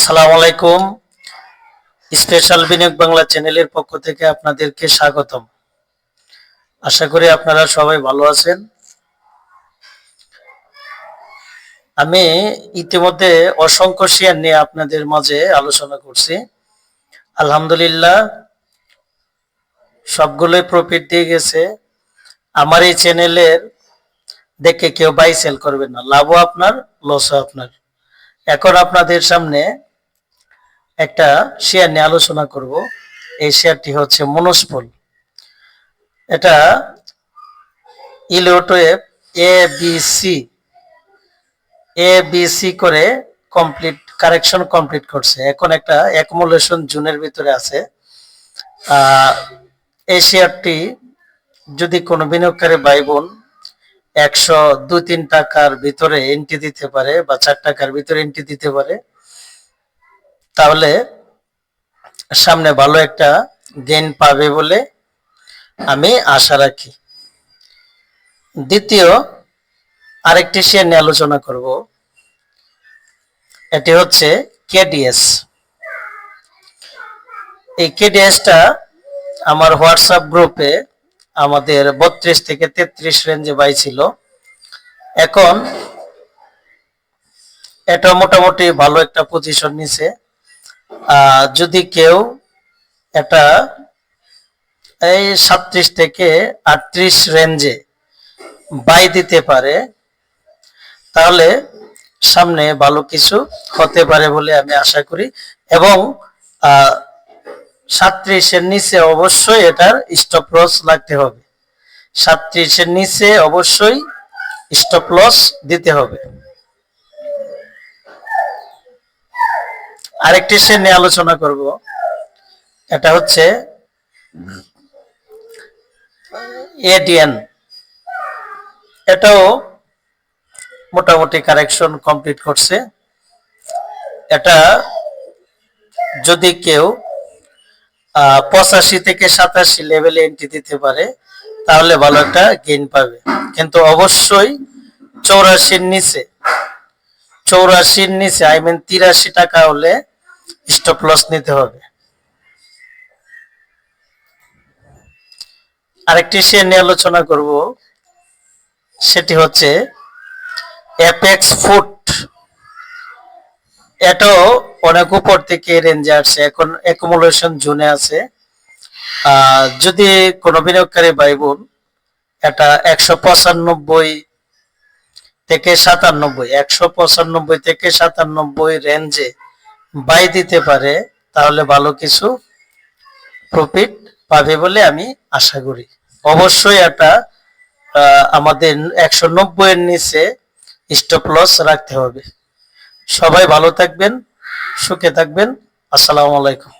আসসালামু আলাইকুম। স্পেশাল বিনিয়োগ বাংলা চ্যানেলের পক্ষ থেকে আপনাদেরকে স্বাগতম। আশা করি আপনারা সবাই ভালো আছেন। আমি ইতিমধ্যে অসংখ্য শেয়ার নিয়ে আপনাদের মাঝে আলোচনা করছি। আলহামদুলিল্লাহ, সবগুলোই প্রফিট দিয়ে গেছে। আমার এই চ্যানেলের দেখে কেউ বাই সেল করবেন না। লাভও আপনার লসও আপনার। এখন আপনাদের সামনে একটা শেয়ার নিয়ে আলোচনা করব। এই শেয়ারটি হচ্ছে মনস্পল এটা ইলোটোয়েব A B C A B C করে কমপ্লিট কারেকশন কমপ্লিট করছে। এখন একটা অ্যাকুমুলেশন জুনের ভিতরে আছে। এই শেয়ারটি যদি কোনো বিনিয়োগকারী ভাই বোন একশো দুই, তিন টাকার ভিতরে এন্ট্রি দিতে পারে বা চার টাকার ভিতরে এন্ট্রি দিতে পারে তাহলে সামনে ভালো একটা গেইন পাবে বলে আমি আশা রাখি। দ্বিতীয়, আরেকটি শেয়ার নিয়ে আলোচনা করব। এটি হচ্ছে কেডিএস এই কেডিএসটা আমার হোয়াটসঅ্যাপ গ্রুপে আমাদের বত্রিশ থেকে তেত্রিশ রেঞ্জে বাই ছিল। এখন এটা মোটামুটি ভালো একটা পজিশন নিছে। যদি কেউ এটা এই সাতত্রিশ থেকে আটত্রিশ রেঞ্জে বাই দিতে পারে তাহলে সামনে ভালো কিছু হতে পারে বলে আমি আশা করি। এবং আহ, সাতত্রিশের নিচে অবশ্যই এটার স্টপ লস লাগতে হবে। সাতত্রিশের নিচে অবশ্যই স্টপ লস দিতে হবে। আরেকটি সে নিয়ে আলোচনা করব। এটা হচ্ছে এডিএন এটাও মোটামুটি কারেকশন কমপ্লিট করছে। এটা যদি কেউ পঁচাশি থেকে সাতাশি লেভেলে এন্ট্রি দিতে পারে, তাহলে ভালো একটা গেইন পাবে। কিন্তু অবশ্যই চৌরাশির নিচে চৌরাশির নিচে আই মিন তিরাশি টাকা হলে স্টপ লস নিতে হবে। আরেকটি শেয়ার নিয়ে আলোচনা করব, সেটি হচ্ছে অ্যাপেক্স ফুট এটাও অনেক উপর থেকে রেঞ্জে আসছে, এখন অ্যাকুমুলেশন জোনে আছে। যদি কোনো বিনিয়োগকারী ভাই বোন এটা একশো পঁচানব্বই থেকে সাতানব্বই, একশো পঁচানব্বই থেকে সাতানব্বই রেঞ্জে বাই দিতে পারে, তাহলে ভালো কিছু প্রফিট পাবে বলে আমি আশা করি। অবশ্যই এটা আমাদের একশো নব্বইয়ের নিচে স্টপ লস রাখতে হবে। সবাই ভালো থাকবেন, সুখে থাকবেন। আসসালামু আলাইকুম।